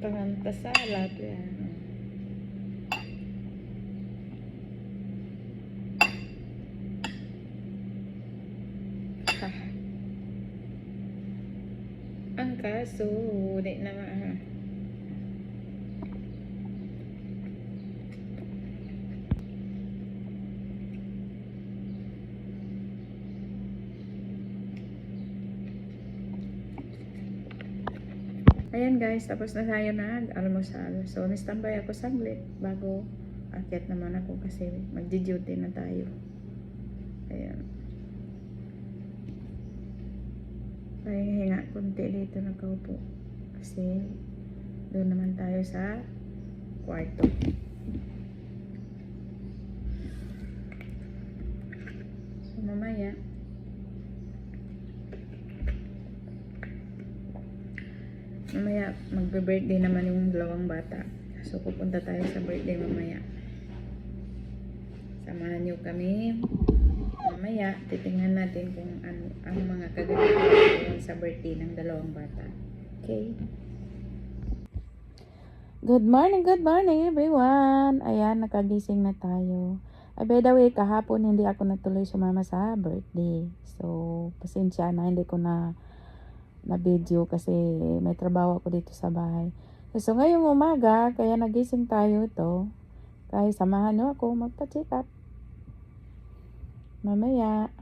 Pangantasalat yan. Ha. Ang kaso, di na ma... Ayan guys, tapos na tayo nag-almusal. So, nistambay ako saglit bago akyat naman ako kasi magdi-duty na tayo. Ayan. Pahinga konti dito nakaupo. Kasi doon naman tayo sa kwarto. So, mamaya, Mamaya, magbe-birthday naman yung dalawang bata. So, pupunta tayo sa birthday mamaya. Samahan nyo kami. Mamaya, titingnan natin kung ano ang mga kaganapan sa birthday ng dalawang bata. Okay? Good morning, good morning everyone! Ayan, nakagising na tayo. Ay, by the way, kahapon hindi ako natuloy sumama sa birthday. So, pasensya na, hindi ko na na video kasi may trabaho ako dito sa bahay. So ngayong umaga, kaya nagising tayo ito. Kaya samahan nyo ako magpa-check up. Mamaya.